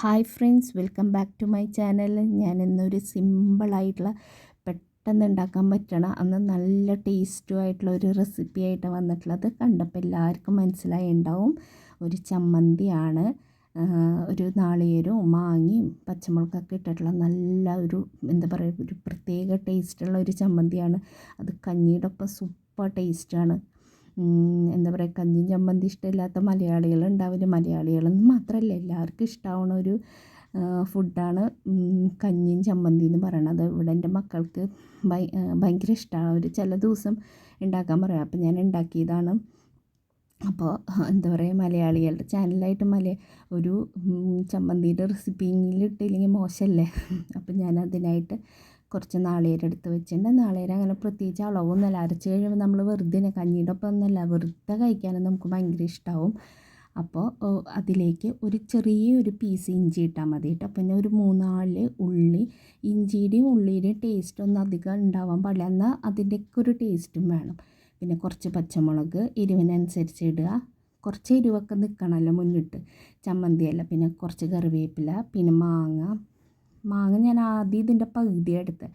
Hi friends welcome back to my channel. ഞാൻ ഇന്നൊരു സിമ്പിളായിട്ടുള്ള പെട്ടെന്ന് ഉണ്ടാക്കാൻ പറ്റണ അന്ന് നല്ല ടേസ്റ്റും ആയിട്ടുള്ള ഒരു റെസിപ്പി ആയിട്ട് വന്നിട്ടുള്ളത്. കണ്ടപ്പോൾ എല്ലാവർക്കും മനസ്സിലായി ഉണ്ടാവും ഒരു ചമ്മന്തിയാണ്. ഒരു നാളികേരവും മാങ്ങയും പച്ചമുളകൊക്കെ ഇട്ടിട്ടുള്ള നല്ല ഒരു എന്താ പറയുക ഒരു പ്രത്യേക ടേസ്റ്റുള്ള ഒരു ചമ്മന്തിയാണ്. അത് കഞ്ഞിയുടെ ഒപ്പം സൂപ്പർ ടേസ്റ്റാണ്. എന്താ പറയുക കഞ്ഞി ചമ്മന്തി ഇഷ്ടമില്ലാത്ത മലയാളികൾ ഉണ്ടാവില്ല മലയാളികളെന്ന് മാത്രമല്ല എല്ലാവർക്കും ഇഷ്ടമാവണ ഒരു ഫുഡാണ് കഞ്ഞിയും ചമ്മന്തി എന്ന് പറയണത്. ഇവിടെ എന്റെ മക്കൾക്ക് ഭയങ്കര ഇഷ്ടമാണ് അവർ ചില ദിവസം ഉണ്ടാക്കാൻ പറയാം. അപ്പം ഞാൻ ഉണ്ടാക്കിയതാണ്. അപ്പോൾ എന്താ പറയുക മലയാളികളുടെ ചാനലായിട്ട് മല ഒരു ചമ്മന്തിയുടെ റെസിപ്പിയിൽ ഇട്ടില്ലെങ്കിൽ മോശമല്ലേ? അപ്പം ഞാൻ അതിനായിട്ട് കുറച്ച് നാളേരം എടുത്ത് വെച്ചിട്ടുണ്ട്. നാളേരം അങ്ങനെ പ്രത്യേകിച്ച് അളവൊന്നുമല്ല. അരച്ച് കഴിയുമ്പോൾ നമ്മൾ വെറുതെ കഞ്ഞിയുടെ ഒപ്പം ഒന്നുമല്ല. വെറുതെ കഴിക്കാനും നമുക്ക് ഭയങ്കര ഇഷ്ടമാവും അപ്പോൾ അതിലേക്ക് ഒരു ചെറിയ ഒരു പീസ് ഇഞ്ചി ഇട്ടാൽ മതി കേട്ടോ. പിന്നെ ഒരു മൂന്നാൽ ഉള്ളി ഇഞ്ചിയുടെയും ഉള്ളിയുടെയും ടേസ്റ്റ് ഒന്നും അധികം ഉണ്ടാവാൻ പാടില്ല. എന്നാൽ അതിന്റെയൊക്കെ ഒരു ടേസ്റ്റും വേണം. പിന്നെ കുറച്ച് പച്ചമുളക് എരിവിനനുസരിച്ച് ഇടുക. കുറച്ച് എരിവൊക്കെ നിൽക്കണമല്ലോ മുന്നിട്ട്. ചമ്മന്തിയല്ല പിന്നെ കുറച്ച് കറിവേപ്പില പിന്നെ മാങ്ങ മാങ്ങ ഞാൻ ആദ്യം ഇതിന്റെ പകുതിയാണ് എടുത്തത്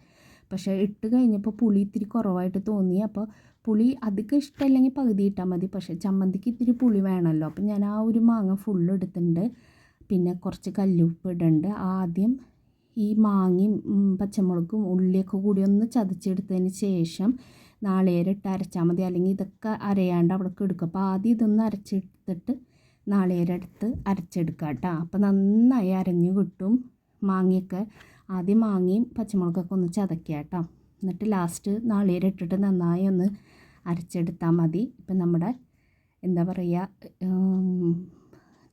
പക്ഷേ ഇട്ട് കഴിഞ്ഞപ്പോൾ പുളി ഇത്തിരി കുറവായിട്ട് തോന്നി. അപ്പോൾ പുളി അധികം ഇഷ്ടമല്ലെങ്കിൽ പകുതി ഇട്ടാൽ മതി. പക്ഷേ ചമ്മന്തിക്ക് ഇത്തിരി പുളി വേണമല്ലോ. അപ്പം ഞാൻ ആ ഒരു മാങ്ങ ഫുള്ള് എടുത്തിട്ടുണ്ട്. പിന്നെ കുറച്ച് കല്ലുപ്പ് ഇടുന്നുണ്ട് ആദ്യം ഈ മാങ്ങയും പച്ചമുളകും ഉള്ളിയൊക്കെ കൂടി ഒന്ന് ചതച്ചെടുത്തതിന് ശേഷം നാളികേരം അരച്ചാൽ മതി. അല്ലെങ്കിൽ ഇതൊക്കെ അരയാണ്ട് അവിടെ എടുക്കും. അപ്പോൾ ആദ്യം ഇതൊന്ന് അരച്ചെടുത്തിട്ട് നാളികേരം എടുത്ത് അരച്ചെടുക്കാം കേട്ടോ. അപ്പോൾ നന്നായി അരഞ്ഞു കിട്ടും. മാങ്ങയൊക്കെ ആദ്യം മാങ്ങയും പച്ചമുളകൊക്കെ ഒന്ന് ചതക്കുക കേട്ടോ. എന്നിട്ട് ലാസ്റ്റ് നാളികേരം ഇട്ടിട്ട് നന്നായി ഒന്ന് അരച്ചെടുത്താൽ മതി. ഇപ്പം നമ്മുടെ എന്താ പറയുക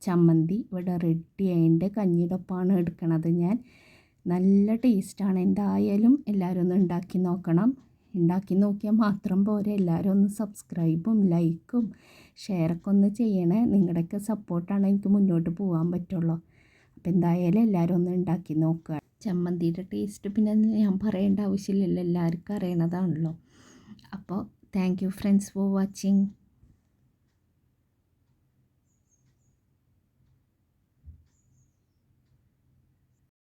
ചമ്മന്തി ഇവിടെ റെഡി ആയിട്ട് കഞ്ഞിയുടെ എടുക്കണത് ഞാൻ. നല്ല ടേസ്റ്റാണ് എന്തായാലും എല്ലാവരും ഒന്ന് ഉണ്ടാക്കി നോക്കണം. ഉണ്ടാക്കി നോക്കിയാൽ മാത്രം പോരെ. എല്ലാവരും ഒന്ന് സബ്സ്ക്രൈബും ലൈക്കും ഷെയറൊക്കെ ഒന്ന് ചെയ്യണേ. നിങ്ങളുടെയൊക്കെ സപ്പോർട്ടാണ് എനിക്ക് മുന്നോട്ട് പോകാൻ പറ്റുള്ളൂ. അപ്പോൾ എന്തായാലും എല്ലാവരും ഒന്ന് ഉണ്ടാക്കി നോക്കുക. ചമ്മന്തിയുടെ ടേസ്റ്റ് പിന്നെ ഞാൻ പറയേണ്ട ആവശ്യമില്ലല്ലോ എല്ലാവർക്കും അറിയണതാണല്ലോ. അപ്പോൾ thank you friends for watching